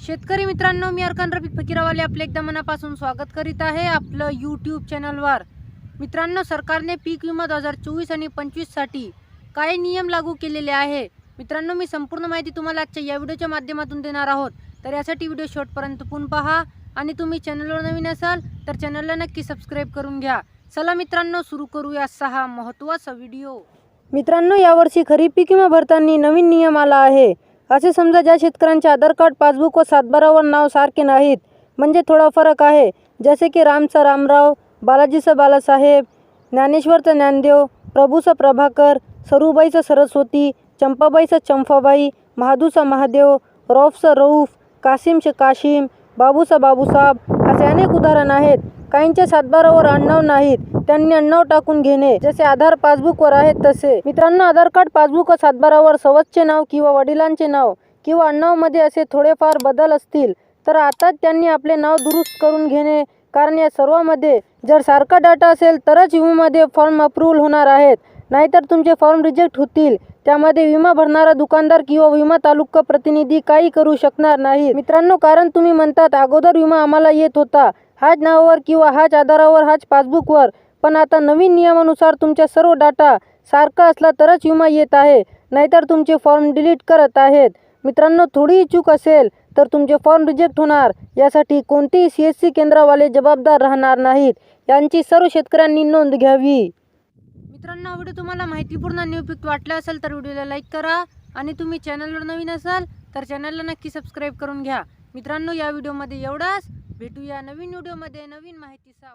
शेतकरी मित्रांनो मी अर्कान रफिक फकीरावाले आपले एकदा मनापासून स्वागत करीत आहे आपलं यूट्यूब चॅनलवर मित्रांनो सरकारने पीक विमा दोन हजार चोवीस आणि पंचवीससाठी काय नियम लागू केलेले आहे? मित्रांनो मी संपूर्ण माहिती तुम्हाला आजच्या या व्हिडिओच्या माध्यमातून देणार आहोत. तर यासाठी व्हिडिओ शेवटपर्यंत पूर्ण पहा आणि तुम्ही चॅनलवर नवीन असाल तर चॅनलला नक्की सबस्क्राईब करून घ्या. चला मित्रांनो सुरू करूया सहा महत्त्वाचा व्हिडिओ. मित्रांनो यावर्षी खरीप पीक विमा भरताना नवीन नियम आला आहे. असे समजा ज्या शेतकऱ्यांचे आधार कार्ड पासबुक व सातबारावर नाव सारखे नाहीत म्हणजे थोडा फरक आहे. जसे की रामचा रामराव बालाजीचं बालासाहेब ज्ञानेश्वरचं ज्ञानदेव प्रभूचं प्रभाकर सरूबाईचं सरस्वती चंपाबाईचं चंपाबाई महादूचा महादेव रौफचं रौफ कासिमचे काशिम बाबूचा बाबूसाब असे अनेक उदाहरण आहेत. काहींचे सातबारावर आडनाव नाहीत त्यांनी अण्णाव टाकून घेणे. जसे आधार पासबुकवर आहेत तसे. मित्रांनो आधार कार्ड पासबुक व सातबारावर सवजचे नाव किंवा वडिलांचे नाव किंवा अण्णावमध्ये असे थोडेफार बदल असतील तर आताच त्यांनी आपले नाव दुरुस्त करून घेणे. कारण या सर्वांमध्ये जर सारखा डाटा असेल तरच विमामध्ये फॉर्म अप्रूव्हल होणार आहेत. नाहीतर तुमचे फॉर्म रिजेक्ट होतील. त्यामध्ये विमा भरणारा दुकानदार किंवा विमा तालुका प्रतिनिधी काही करू शकणार नाही मित्रांनो कारण तुम्ही म्हणतात अगोदर विमा आम्हाला येत होता. हाच नावावर किंवा ह्याच आधारावर हाच पासबुकवर. पण आता नवीन नियमानुसार तुमच्या सर्व डाटा सारखा असला तरच विमा येत आहे. नाहीतर तुमचे फॉर्म डिलीट करत आहेत. मित्रांनो थोडी चूक असेल तर तुमचे फॉर्म रिजेक्ट होणार. यासाठी कोणतेही सी एस सी केंद्रावाले जबाबदार राहणार नाहीत. यांची सर्व शेतकऱ्यांनी नोंद घ्यावी. मित्रांनो व्हिडिओ तुम्हाला माहितीपूर्ण आणि उपयुक्त वाटला असेल तर व्हिडिओला लाईक करा. आणि तुम्ही चॅनलवर नवीन असाल तर चॅनलला नक्की सबस्क्राईब करून घ्या. मित्रांनो या व्हिडिओमध्ये एवढाच. भेटूया नवीन व्हिडिओमध्ये नवीन माहितीचा